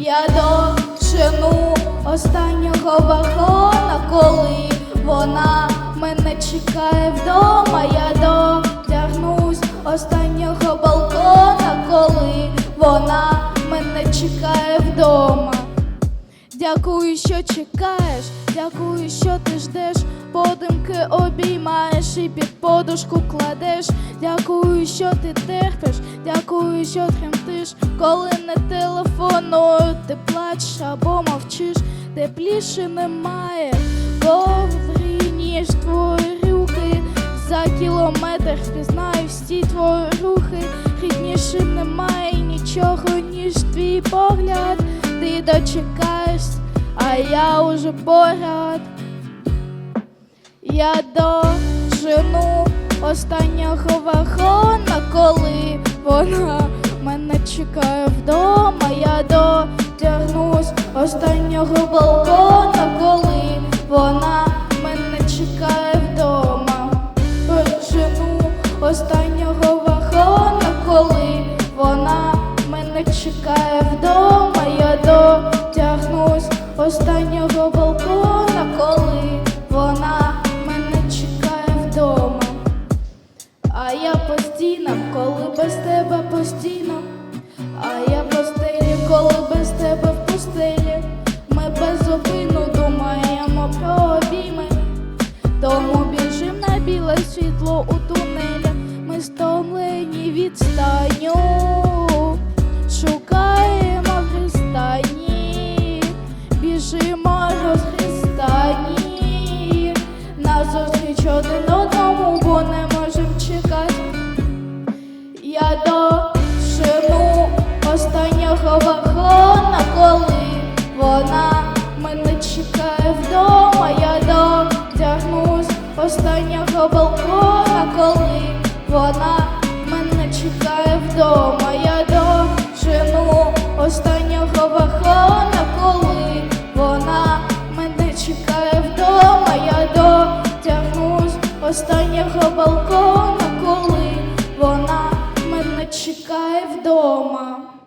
Я дожену останнього вагона, коли вона мене чекає вдома. Я дотягнусь останнього балкона, коли вона мене чекає вдома. Дякую, що чекаєш, дякую, що ти ждеш, подумки обіймаєш і під подушку кладеш. Дякую, що ти терпиш, дякую, що тремтиш, коли не телефоную, ти плачеш або мовчиш, тепліше немає, ковдрі, ніж твої руки. За кілометр впізнаю всі твої рухи, рідніше немає нічого, ніж твій погляд. Ти дочекаєшся, а я уже поряд. Я дожену останнього вагона, коли вона чекає вдома. Я дотягнусь останнього балкона, коли вона мене чекає вдома. Дожену останнього вагона, коли вона мене чекає вдома. Я дотягнусь останнього балкона, коли вона мене чекає вдома. А я постійно, коли без тебе постійно, біле світло у тунелі. Ми стомлені від станю, шукаємо в пристані, біжимо розхристані, назустріч один одному, бо не можем чекати. Я дожену останнього вагона, коли вона мене чекає останнього балкона, коли вона мене чекає вдома, я дожену останнього вагона, коли вона мене чекає вдома, я дотягнусь останнього балкона, коли вона мене чекає вдома.